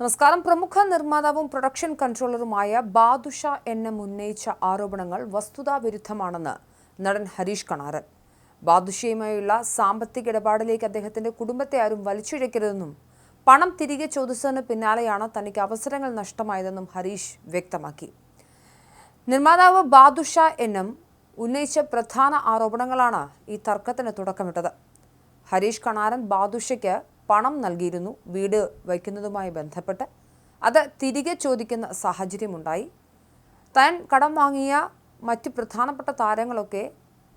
നമസ്കാരം. പ്രമുഖ നിർമ്മാതാവും പ്രൊഡക്ഷൻ കൺട്രോളറുമായ ബാദുഷ എന്ന ഉന്നയിച്ച ആരോപണങ്ങൾ വസ്തുതാവിരുദ്ധമാണെന്ന് നടൻ ഹരീഷ് കണാരൻ. ബാദുഷയുമായുള്ള സാമ്പത്തിക ഇടപാടിലേക്ക് അദ്ദേഹത്തിന്റെ കുടുംബത്തെ ആരും വലിച്ചിഴക്കരുതെന്നും പണം തിരികെ ചോദിച്ചതിന് പിന്നാലെയാണ് തനിക്ക് അവസരങ്ങൾ നഷ്ടമായതെന്നും ഹരീഷ് വ്യക്തമാക്കി. നിർമ്മാതാവ് ബാദുഷ എന്നും ഉന്നയിച്ച പ്രധാന ആരോപണങ്ങളാണ് ഈ തർക്കത്തിന് തുടക്കമിട്ടത്. ഹരീഷ് കണാരൻ ബാദുഷയ്ക്ക് പണം നൽകിയിരുന്നു വീട് വയ്ക്കുന്നതുമായി ബന്ധപ്പെട്ട്. അത് തിരികെ ചോദിക്കുന്ന സാഹചര്യമുണ്ടായി. താൻ കടം വാങ്ങിയ മറ്റ് പ്രധാനപ്പെട്ട താരങ്ങളൊക്കെ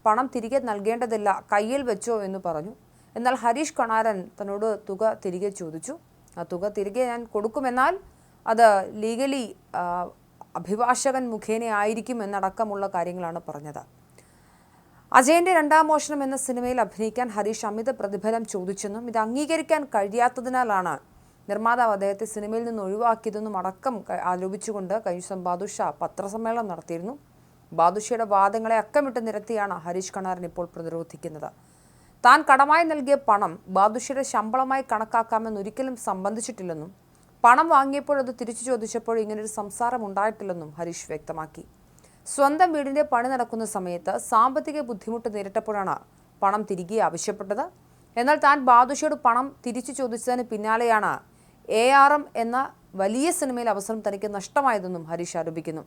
പണം തിരികെ നൽകേണ്ടതില്ല കയ്യിൽ വെച്ചോ എന്ന് പറഞ്ഞു. എന്നാൽ ഹരീഷ് കണാരൻ തന്നോട് തുക തിരികെ ചോദിച്ചു. ആ തുക തിരികെ ഞാൻ കൊടുക്കുമെന്നാൽ അത് ലീഗലി അഭിഭാഷകൻ മുഖേന ആയിരിക്കും എന്നടക്കമുള്ള കാര്യങ്ങളാണ് പറഞ്ഞത്. അജയന്റെ രണ്ടാം മോഷണം എന്ന സിനിമയിൽ അഭിനയിക്കാൻ ഹരീഷ് അമിത പ്രതിഫലം ചോദിച്ചെന്നും ഇത് അംഗീകരിക്കാൻ കഴിയാത്തതിനാലാണ് നിർമ്മാതാവ് അദ്ദേഹത്തെ സിനിമയിൽ നിന്ന് ഒഴിവാക്കിയതെന്നും അടക്കം ആരോപിച്ചുകൊണ്ട് കഴിഞ്ഞ ദിവസം ബാദുഷ പത്രസമ്മേളനം നടത്തിയിരുന്നു. ബാദുഷയുടെ വാദങ്ങളെ അക്കമിട്ട് നിരത്തിയാണ് ഹരീഷ് കണാരൻ ഇപ്പോൾ പ്രതിരോധിക്കുന്നത്. താൻ കടമായി നൽകിയ പണം ബാദുഷയുടെ ശമ്പളമായി കണക്കാക്കാമെന്ന് ഒരിക്കലും സംബന്ധിച്ചിട്ടില്ലെന്നും പണം വാങ്ങിയപ്പോഴത് തിരിച്ചു ചോദിച്ചപ്പോൾ ഇങ്ങനൊരു സംസാരം ഉണ്ടായിട്ടില്ലെന്നും ഹരീഷ് വ്യക്തമാക്കി. സ്വന്തം വീടിന്റെ പണി നടക്കുന്ന സമയത്ത് സാമ്പത്തിക ബുദ്ധിമുട്ട് നേരിട്ടപ്പോഴാണ് പണം തിരികെ ആവശ്യപ്പെട്ടത്. എന്നാൽ താൻ ബാദുഷയോട് പണം തിരിച്ചു ചോദിച്ചതിന് പിന്നാലെയാണ് എ ആർ എം എന്ന വലിയ സിനിമയിൽ അവസരം തനിക്ക് നഷ്ടമായതെന്നും ഹരീഷ് ആരോപിക്കുന്നു.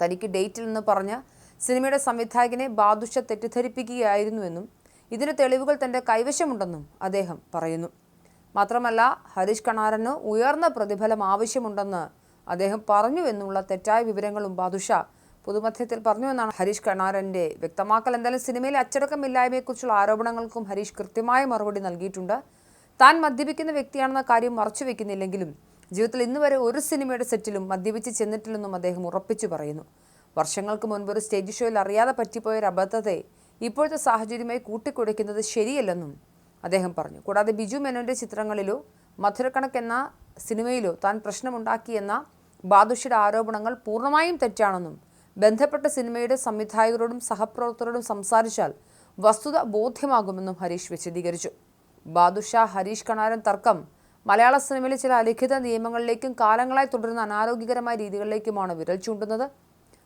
തനിക്ക് ഡേറ്റിൽ നിന്ന് പറഞ്ഞ് സിനിമയുടെ സംവിധായകനെ ബാദുഷ തെറ്റിദ്ധരിപ്പിക്കുകയായിരുന്നുവെന്നും ഇതിന് തെളിവുകൾ തന്റെ കൈവശമുണ്ടെന്നും അദ്ദേഹം പറയുന്നു. മാത്രമല്ല ഹരീഷ് കണാരന് ഉയർന്ന പ്രതിഫലം ആവശ്യമുണ്ടെന്ന് അദ്ദേഹം പറഞ്ഞു എന്നുള്ള തെറ്റായ വിവരങ്ങളും ബാദുഷ പൊതുമധ്യത്തിൽ പറഞ്ഞുവെന്നാണ് ഹരീഷ് കണാരന്റെ വ്യക്തമാക്കൽ. എന്തായാലും സിനിമയിലെ അച്ചടക്കമില്ലായ്മയെക്കുറിച്ചുള്ള ആരോപണങ്ങൾക്കും ഹരീഷ് കൃത്യമായ മറുപടി നൽകിയിട്ടുണ്ട്. താൻ മദ്യപിക്കുന്ന വ്യക്തിയാണെന്ന കാര്യം മറച്ചു മറച്ചുവെക്കുന്നില്ലെങ്കിലും ജീവിതത്തിൽ ഇന്ന് വരെ ഒരു സിനിമയുടെ സെറ്റിലും മദ്യപിച്ച് ചെന്നിട്ടില്ലെന്നും അദ്ദേഹം ഉറപ്പിച്ചു പറയുന്നു. വർഷങ്ങൾക്ക് മുൻപ് ഒരു സ്റ്റേജ് ഷോയിൽ അറിയാതെ പറ്റിപ്പോയ ഒരു അബദ്ധത്തെ ഇപ്പോഴത്തെ സാഹചര്യമായി കൂട്ടിക്കുടയ്ക്കുന്നത് ശരിയല്ലെന്നും അദ്ദേഹം പറഞ്ഞു. കൂടാതെ ബിജു മേനോന്റെ ചിത്രങ്ങളിലോ മധുരക്കണക്ക് എന്ന സിനിമയിലോ താൻ പ്രശ്നമുണ്ടാക്കിയെന്ന ബാദുഷിയുടെ ആരോപണങ്ങൾ പൂർണമായും തെറ്റാണെന്നും ബന്ധപ്പെട്ട സിനിമയുടെ സംവിധായകരോടും സഹപ്രവർത്തകരോടും സംസാരിച്ചാൽ വസ്തുത ബോധ്യമാകുമെന്നും ഹരീഷ് വിശദീകരിച്ചു. ബാദുഷാ ഹരീഷ് കണാരൻ തർക്കം. മലയാള സിനിമയിലെ ചില അലിഖിത നിയമങ്ങളിലേക്കും കാലങ്ങളായി തുടരുന്ന അനാരോഗ്യകരമായ രീതികളിലേക്കുമാണ് വിരൽ ചൂണ്ടുന്നത്.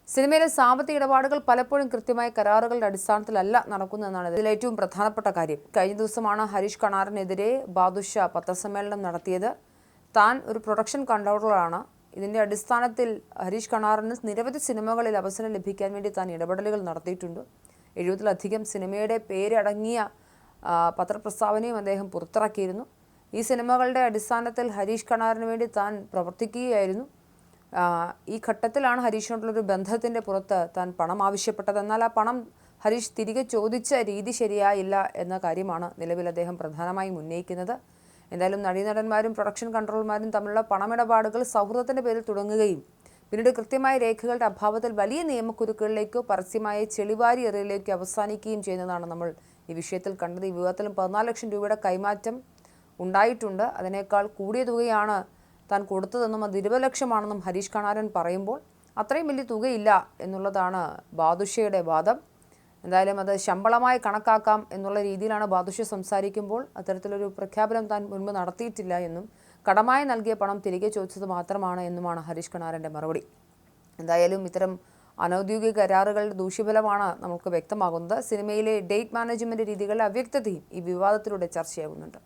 സിനിമയിലെ സാമ്പത്തിക ഇടപാടുകൾ പലപ്പോഴും കൃത്യമായ കരാറുകളുടെ അടിസ്ഥാനത്തിലല്ല നടക്കുന്നതെന്നാണ് ഇതിൽ ഏറ്റവും പ്രധാനപ്പെട്ട കാര്യം. കഴിഞ്ഞ ദിവസമാണ് ഹരീഷ് കണാറിനെതിരെ ബാദുഷ പത്രസമ്മേളനം നടത്തിയത്. താൻ ഒരു പ്രൊഡക്ഷൻ കൺട്രോളറാണ്. ഇതിന്റെ അടിസ്ഥാനത്തിൽ ഹരീഷ് കണാറിന് നിരവധി സിനിമകളിൽ അവസരം ലഭിക്കാൻ വേണ്ടി താൻ ഇടപെടലുകൾ നടത്തിയിട്ടുണ്ട്. എഴുപതിലധികം സിനിമയുടെ പേരടങ്ങിയ പത്രപ്രസ്താവനയും അദ്ദേഹം പുറത്തിറക്കിയിരുന്നു. ഈ സിനിമകളുടെ അടിസ്ഥാനത്തിൽ ഹരീഷ് കണാറിന് വേണ്ടി താൻ പ്രവർത്തിക്കുകയായിരുന്നു. ഈ ഘട്ടത്തിലാണ് ഹരീഷിനോടുള്ളൊരു ബന്ധത്തിന്റെ പുറത്ത് താൻ പണം ആവശ്യപ്പെട്ടത്. എന്നാൽ ആ പണം ഹരീഷ് തിരികെ ചോദിച്ച രീതി ശരിയായില്ല എന്ന കാര്യമാണ് നിലവിൽ അദ്ദേഹം പ്രധാനമായും ഉന്നയിക്കുന്നത്. എന്തായാലും നടീനടന്മാരും പ്രൊഡക്ഷൻ കൺട്രോൾമാരും തമ്മിലുള്ള പണമിടപാടുകൾ സൗഹൃദത്തിന്റെ പേരിൽ തുടങ്ങുകയും പിന്നീട് കൃത്യമായ രേഖകളുടെ അഭാവത്തിൽ വലിയ നിയമക്കുരുക്കുകളിലേക്കോ പരസ്യമായ ചെളിവാരി എറിയലിലേക്കോ അവസാനിക്കുകയും ചെയ്യുന്നതാണ് നമ്മൾ ഈ വിഷയത്തിൽ കണ്ടത്. ഈ വിവാഹത്തിലും പതിനാല് ലക്ഷം രൂപയുടെ കൈമാറ്റം ഉണ്ടായിട്ടുണ്ട്. അതിനേക്കാൾ കൂടിയ തുകയാണ് താൻ കൊടുത്തതെന്നും അത് ഇരുപത് ലക്ഷമാണെന്നും ഹരീഷ് കണാരൻ പറയുമ്പോൾ അത്രയും വലിയ തുകയില്ല എന്നുള്ളതാണ് ബാദുഷയുടെ വാദം. എന്തായാലും അത് ശമ്പളമായി കണക്കാക്കാം എന്നുള്ള രീതിയിലാണ് ബാദുഷ സംസാരിക്കുമ്പോൾ അത്തരത്തിലൊരു പ്രഖ്യാപനം താൻ മുൻപ് നടത്തിയിട്ടില്ല എന്നും കടമായി നൽകിയ പണം തിരികെ ചോദിച്ചത് മാത്രമാണ് എന്നുമാണ് ഹരീഷ് കണാരന്റെ മറുപടി. എന്തായാലും ഇത്തരം അനൗദ്യോഗിക കരാറുകളുടെ ദൂഷ്യഫലമാണ് നമുക്ക് വ്യക്തമാകുന്നത്. സിനിമയിലെ ഡേറ്റ് മാനേജ്മെന്റ് രീതികളുടെ അവ്യക്തതയും ഈ വിവാദത്തിലൂടെ ചർച്ചയാകുന്നുണ്ട്.